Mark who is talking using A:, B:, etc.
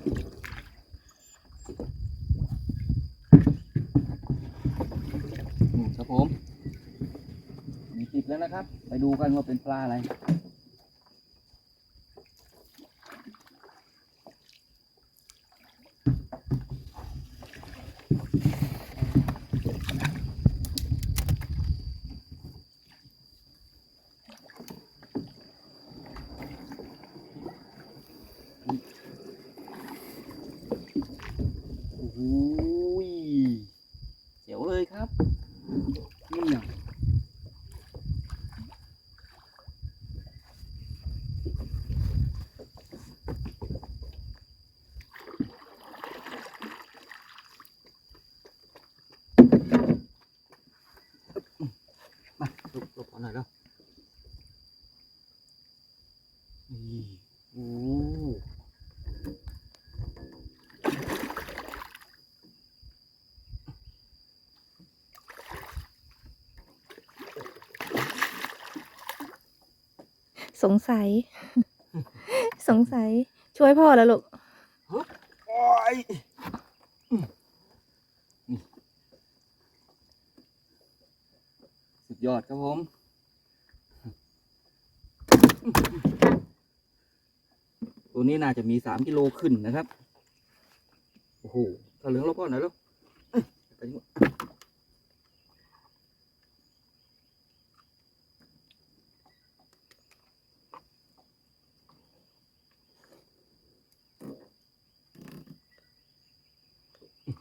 A: ครับผมมีติดแล้วนะครับ ไปดูกันว่าเป็นปลาอะไร หยเจ๋วเลยครับนี่เนี่ยมาหลบหลบเอาหน่อยแล้วนี่โอ้โห
B: สงสัย สงสัย ช่วยพ่อแล้วลูก
A: โอ้ยอืมนี่สุดยอดครับผมตัวนี้น่าจะมีสามกิโลขึ้นนะครับ โอ้โหถ้าเหลืองเราก็หน่อยแล้ว เ